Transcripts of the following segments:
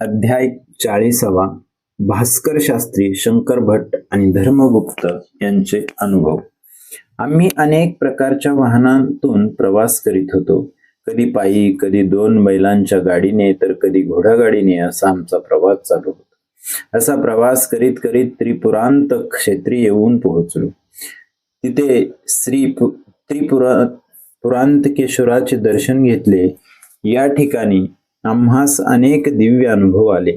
अध्याय चाळीसावा. भास्कर शास्त्री शंकर भट्ट आणि धर्मगुप्त यांचे अनुभव. आम्ही अनेक प्रकारच्या वाहनांतून प्रवास करीत होतो. कधी पायी कधी दोन बैलांच्या गाडीने तर कधी घोडागाडीने असा आमचा प्रवास चालू होता. असा प्रवास करीत करीत त्रिपुरांत क्षेत्री येऊन पोहोचलो. तिथे श्री पु- त्रिपुरा पुरांतकेश्वराचे दर्शन घेतले. या ठिकाणी आम्हास अनेक दिव्य अनुभव आले.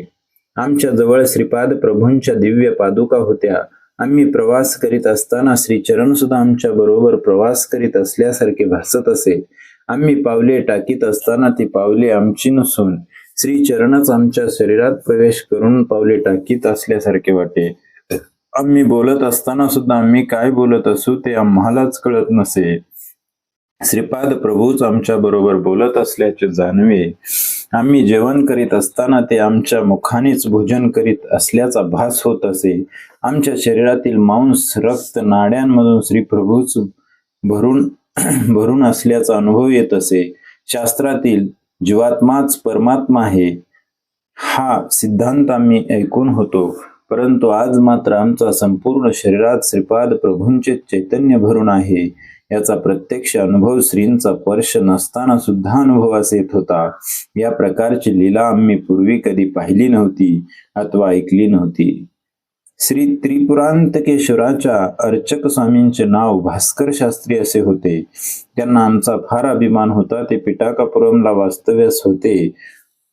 आमच्या जवळ श्रीपाद प्रभूंच्या दिव्य पादुका होत्या. आम्ही प्रवास करीत असताना श्रीचरण सुद्धा आमच्या बरोबर प्रवास करीत असल्यासारखे भासत असे. आम्ही पावले टाकीत असताना ती पावले आमची नसून श्रीचरणच आमच्या शरीरात प्रवेश करून पावले टाकीत असल्यासारखे वाटे. आम्ही बोलत असताना सुद्धा आम्ही काय बोलत असू ते आम्हालाच कळत नसे. श्रीपाद प्रभूच आमच्या बरोबर बोलत असल्याचे जाणवे. आम्ही जेवण करीत असताना ते आमच्या मुखानेच भोजन करीत असल्याचा भास होत असे. आमच्या शरीरातील मांस रक्त नाड्यांमधून श्री प्रभूच भरून भरून असल्याचा अनुभव येत असे. शास्त्रातील जीवात्माच परमात्मा आहे हा सिद्धांत आम्ही ऐकून होतो. परंतु आज मात्र आमचा संपूर्ण शरीरात श्रीपाद प्रभूंचे चैतन्य भरून आहे. याचा प्रत्यक्ष अनुभव श्रींचा स्पर्श नसताना सुद्धा अनुभवास येत होता. या प्रकारची लीला आम्ही पूर्वी कधी पाहिली नव्हती अथवा ऐकली नव्हती. श्री त्रिपुरांतकेश्वराच्या अर्चक स्वामींचे नाव भास्कर शास्त्री असे होते. त्यांना आमचा फार अभिमान होता. ते पिटाकापुरमला वास्तव्यास होते.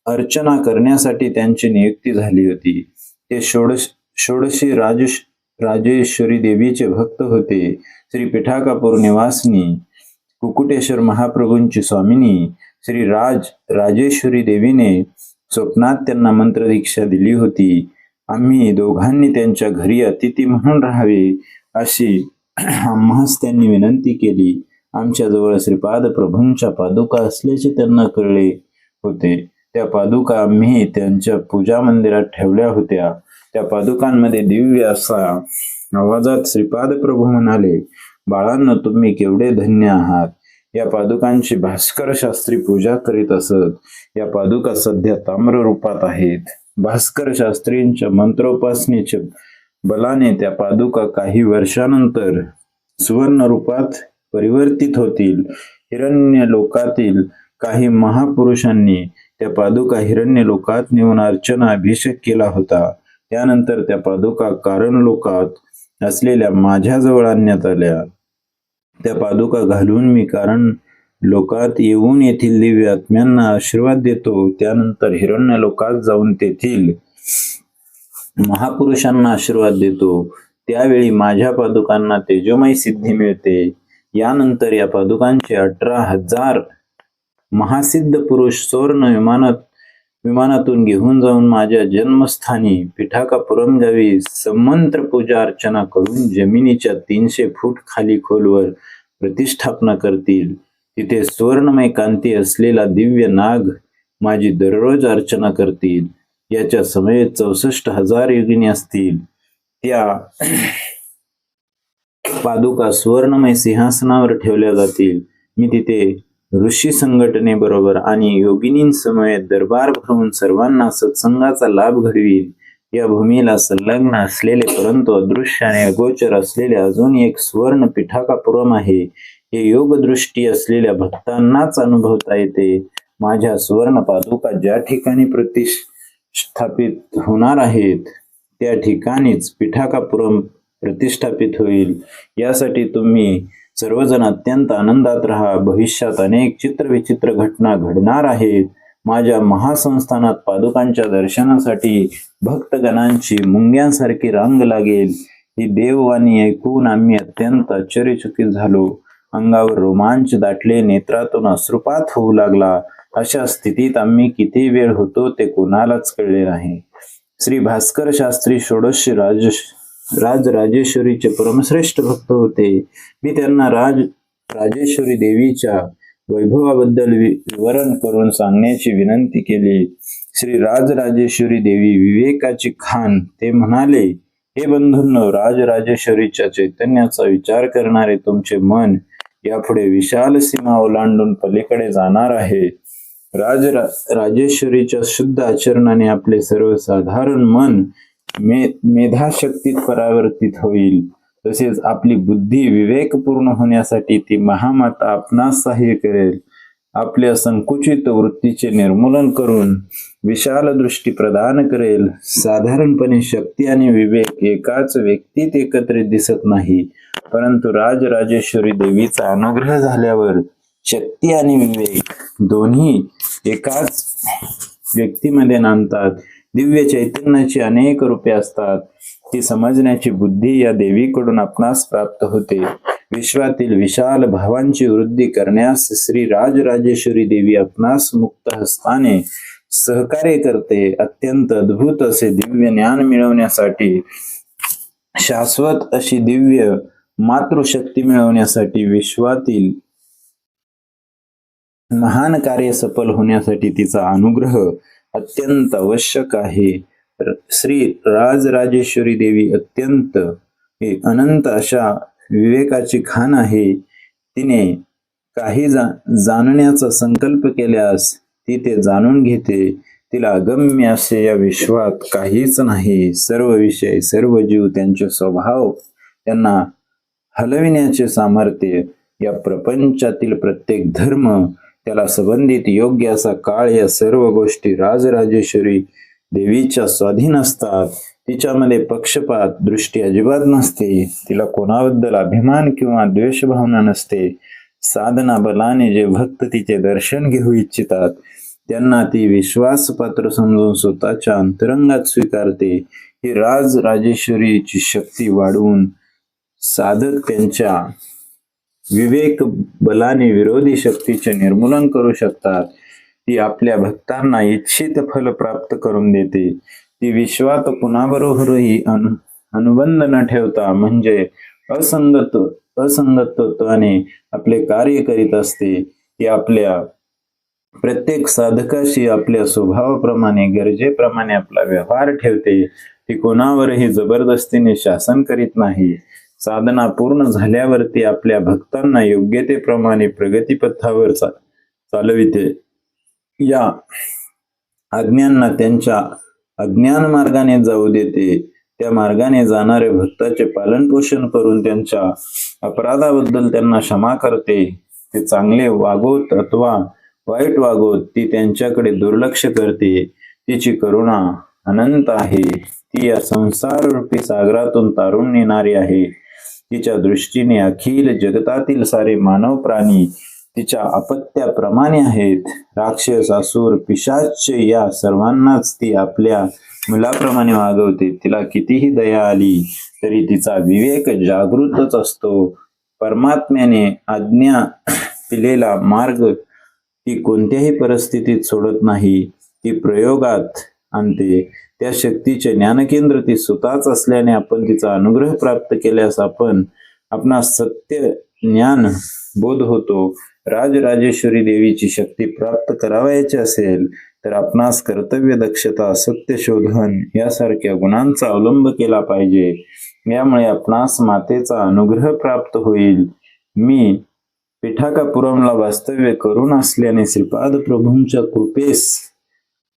अर्चना करण्यासाठी त्यांची नियुक्ती झाली होती. ते षोडश षोडशी राजेश राजेश्वरी देवीचे भक्त होते. श्री पिठाकापूर निवासनी कुकुटेश्वर महाप्रभूंची स्वामिनी श्री राज राजेश्वरी देवीने स्वप्नात त्यांना मंत्रदीक्षा दिली होती. आम्ही दोघांनी त्यांच्या घरी अतिथी म्हणून राहावे अशी आम्हास त्यांनी विनंती केली. आमच्या जवळ श्रीपाद प्रभूंच्या पादुका असल्याचे त्यांना कळले होते. त्या पादुका आम्ही त्यांच्या पूजा मंदिरात ठेवल्या होत्या. त्या पादुकांमध्ये दिव्य असा आवाजात श्रीपाद प्रभू म्हणाले बाळांना तुम्ही केवढे धन्य आहात. या पादुकांची भास्कर शास्त्री पूजा करीत असत. या पादुका सध्या ताम्र रूपात आहेत. भास्कर शास्त्रींच्या मंत्रोपासनेच्या बलाने त्या पादुका काही वर्षानंतर सुवर्ण रूपात परिवर्तित होतील. हिरण्य लोकातील काही महापुरुषांनी त्या पादुका हिरण्य लोकात नेऊन अर्चना अभिषेक केला होता. त्यानंतर त्या पादुका कारण लोकात असलेल्या माझ्याजवळ आणण्यात आल्या. त्या पादुका घालून मी कारण लोकात येऊन येथील दिव्य आत्म्यांना आशीर्वाद देतो त्यानंतर हिरण्य लोकात जाऊन तेथील महापुरुषांना आशीर्वाद देतो. त्यावेळी माझ्या पादुकांना तेजोमय सिद्धी मिळते. यानंतर या पादुकांचे अठरा हजार महासिद्ध पुरुष सुवर्ण विमानात विमानातून घेऊन जाऊन माझ्या जन्मस्थानी पिठाकापुरम गावी समंत्र पूजा अर्चना करून जमिनीच्या तीनशे फूट खाली खोलवर प्रतिष्ठापना करतील. तिथे सुवर्णमय कांती असलेला दिव्य नाग माझी दररोज अर्चना करतील. याच्या समयेत चौसष्ट हजार योगिनी असतील. त्या पादुका सुवर्णमय सिंहासनावर ठेवल्या जातील. मी तिथे ऋषी संघटनेबरोबर आणि योगिनींसमवेत दरबार भरवून सर्वांना सत्संगाचा लाभ घडवीन. या भूमीला संलग्न असलेले परंतु अदृश्य आणि अगोचर असलेले अजून एक सुवर्ण पिठाकापुरम आहे. हे योगदृष्टी असलेल्या भक्तांनाच अनुभवता येते. माझ्या सुवर्ण पादुका ज्या ठिकाणी प्रतिष्ठापित होणार आहेत त्या ठिकाणीच पिठाकापुरम प्रतिष्ठापित होईल. यासाठी तुम्ही सर्वजण अत्यंत आनंदात राहा. भविष्यात अनेक चित्रविचित्र घटना घडणार आहेत. माझ्या महासंस्थानात पादुकांच्या दर्शनासाठी भक्तगणांची मुंग्यांसारखी रांग लागेल. ही देववाणी ऐकून आम्ही अत्यंत आश्चर्यचकित झालो. अंगावर रोमांच दाटले नेत्रातून अश्रुपात होऊ लागला. अशा स्थितीत आम्ही किती वेळ होतो ते कोणालाच कळले नाही. श्री भास्कर शास्त्री षोडश राज राज राजेश्वरीचे परमश्रेष्ठ भक्त होते. मी त्यांना राज राजेश्वरी देवीच्या वैभवाबद्दल विवरण करून सांगण्याची विनंती केली. श्री राजराजेश्वरी देवी विवेकाची खान ते म्हणाले हे बंधूंनो राजराजेश्वरीच्या चैतन्याचा विचार करणारे तुमचे मन यापुढे विशाल सीमा ओलांडून पलीकडे जाणार आहे. राज राजेश्वरीच्या शुद्ध आचरणाने आपले सर्वसाधारण मन मे मेधाशक्तीत परावर्तित होईल. तसेच आपली बुद्धी विवेकपूर्ण होण्यासाठी ती महामाता आपणास सहाय्य करेल. आपल्या संकुचित वृत्तीचे निर्मूलन करून विशाल दृष्टी प्रदान करेल. साधारणपणे शक्ती आणि विवेक एकाच व्यक्तीत एकत्रित दिसत नाही परंतु राजराजेश्वरी देवीचा अनुग्रह झाल्यावर शक्ती आणि विवेक दोन्ही एकाच व्यक्तीमध्ये नांदतात. दिव्य चैतन्याची अनेक रूपे असतात. ती समजण्याची बुद्धी या देवीकडून आपणास प्राप्त होते. विश्वातील विशाल भावांची वृद्धी करण्यास श्री राजराजेश्वरी देवी आपणास मुक्त हस्ताने सहकार्य करते. अत्यंत अद्भुत असे दिव्य ज्ञान मिळवण्यासाठी शाश्वत अशी दिव्य मातृशक्ती मिळवण्यासाठी विश्वातील महान कार्य सफल होण्यासाठी तिचा अनुग्रह अत्यंत आवश्यक आहे. श्री राजराजेश्वरी देवी अत्यंत हे अनंत अशा विवेकाची खान आहे. तिने काही जा जाणण्याचा संकल्प केल्यास ती ते जाणून घेते. तिला अगम्य असे या विश्वात काहीच नाही. सर्व विषय सर्व जीव त्यांचे स्वभाव त्यांना हलविण्याचे सामर्थ्य या प्रपंचातील प्रत्येक धर्म त्याला संबंधित योग्य असा काळ या सर्व गोष्टी राजराजेश्वरी देवीच्या स्वाधीन असतात. तिच्यामध्ये पक्षपात दृष्टी अजिबात नसते. तिला कोणाबद्दल अभिमान किंवा द्वेष भावना नसते. साधना बलाने जे भक्त तिचे दर्शन घेऊ इच्छितात त्यांना ती विश्वासपात्र समजून स्वतःच्या अंतरंगात स्वीकारते. ही राज राजेश्वरीची शक्ती वाढवून साधक त्यांच्या विवेक बलाने विरोधी शक्तीचे निर्मूलन करू शकतात. ती आपल्या भक्तांना इच्छित फल प्राप्त करून देते. ती विश्वात कुणाबरोबरही अनु अनुबंध न ठेवता म्हणजे असंगत असंगतत्वाने आपले कार्य करीत असते. ती आपल्या प्रत्येक साधकाशी आपल्या स्वभावाप्रमाणे गरजेप्रमाणे आपला व्यवहार ठेवते. ती कोणावरही जबरदस्तीने शासन करीत नाही. साधना पूर्ण झाल्यावरती आपल्या भक्तांना योग्यतेप्रमाणे प्रगतीपथावर चा- चालविते. या आज्ञांना त्यांच्या अज्ञान मार्गाने जाऊ देते. त्या मार्गाने जाणाऱ्या भक्ताचे पालन पोषण करून त्यांच्या अपराधाबद्दल त्यांना क्षमा करते. ते चांगले वागोत अथवा वाईट वागोत ती त्यांच्याकडे दुर्लक्ष करते. तिची करुणा अनंत आहे. ती या संसार रूपी सागरातून तारून नेणारी आहे. तिच्या दृष्टीने अखिल जगतातील सारे मानव प्राणी तिच्या अपत्याप्रमाणे आहेत. राक्षस असुर पिशाच या सर्वांनाच ती आपल्या मुलाप्रमाणे वागवते. तिला कितीही दया आली तरी तिचा विवेक जागृतच असतो. परमात्म्याने आज्ञा दिलेला मार्ग ती कोणत्याही परिस्थितीत सोडत नाही. ती प्रयोगात आणते. त्या शक्तीचे ज्ञानकेंद्र ती स्वतःच असल्याने आपण तिचा अनुग्रह प्राप्त केल्यास आपण आपणास सत्य ज्ञान बोध होतो. राजराजेश्वरी देवीची शक्ती प्राप्त करावयाची असेल तर आपणास कर्तव्य दक्षता सत्य शोधन यासारख्या गुणांचा अवलंब केला पाहिजे. यामुळे आपणास मातेचा अनुग्रह प्राप्त होईल. मी पिठाकापुरमला वास्तव्य करून असल्याने श्रीपाद प्रभूंच्या कृपेस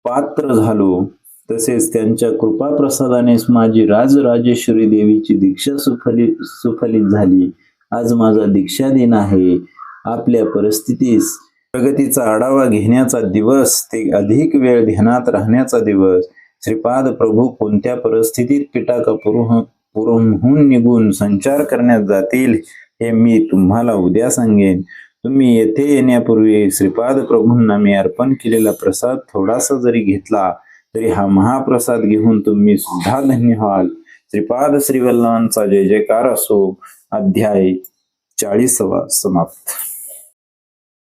पात्र झालो. तसेच त्यांच्या कृपा प्रसादानेच माझी राजराजेश्वरी देवीची दीक्षा सुफलित सुफलित झाली. आज माझा दीक्षा दिन आहे. आपल्या परिस्थितीस प्रगतीचा आढावा घेण्याचा दिवस ते अधिक वेळ ध्यानात राहण्याचा दिवस. श्रीपाद प्रभू कोणत्या परिस्थितीत पिटाका पुरुह पुरमहून निघून संचार करण्यात जातील हे मी तुम्हाला उद्या सांगेन. तुम्ही येथे येण्यापूर्वी श्रीपाद प्रभूंना मी अर्पण केलेला प्रसाद थोडासा जरी घेतला तरी हा महाप्रसाद घेऊन तुम्ही सुद्धा धन्य व्हाल. श्रीपाद श्रीवल्लांचा जय जयकार असो. अध्याय चाळीसवा समाप्त.